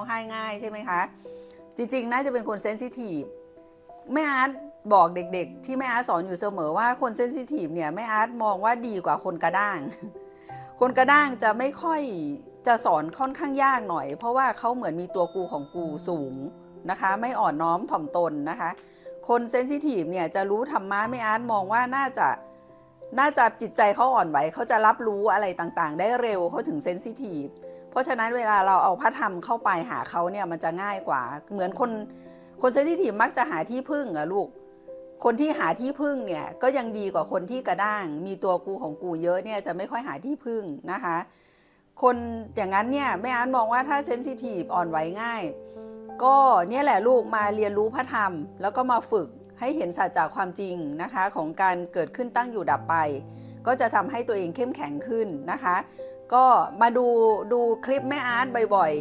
ร้องไห้ง่ายใช่ไหมคะ จริง ๆ น่าจะเป็นคนเซนซิทีฟแม่อาร์ตบอกเด็ก ๆ ที่แม่อาร์ตสอนอยู่เสมอว่าคนเซนซิทีฟเนี่ยแม่อาร์ตมองว่าดีกว่าคนกระด้าง คนกระด้างจะไม่ค่อยจะสอนค่อนข้างยากหน่อย เพราะว่าเขาเหมือนมีตัวกูของกูสูงนะคะ ไม่อ่อนน้อมถ่อมตนนะคะ คนเซนซิทีฟเนี่ยจะรู้ธรรมะแม่อาร์ตมองว่าน่าจะน่าจะจิตใจเขาอ่อนไหวเขาจะรับรู้อะไรต่างๆ ได้เร็วเขาถึงเซนซิทีฟ เพราะฉะนั้นเวลาเราเอาพระธรรมเข้าไปหาเขาเนี่ยมันจะง่ายกว่า เหมือนคนคนเซนซิทีฟมักจะหาที่พึ่งอะลูก คนที่หาที่พึ่งเนี่ยก็ยังดีกว่าคนที่กระด้าง มีตัวกูของกูเยอะเนี่ยจะไม่ค่อยหาที่พึ่งนะคะ คนอย่างนั้นเนี่ยแม่อาร์ตมองว่าถ้าเซนซิทีฟอ่อนไหวง่าย ก็เนี่ยแหละลูกมาเรียนรู้พระธรรม แล้วก็มาฝึกให้เห็นสัจจะความจริงนะคะ ของการเกิดขึ้นตั้งอยู่ดับไป ก็จะทำให้ตัวเองเข้มแข็งขึ้นนะคะ ก็มาดูดูคลิปแม่อาร์ตบ่อย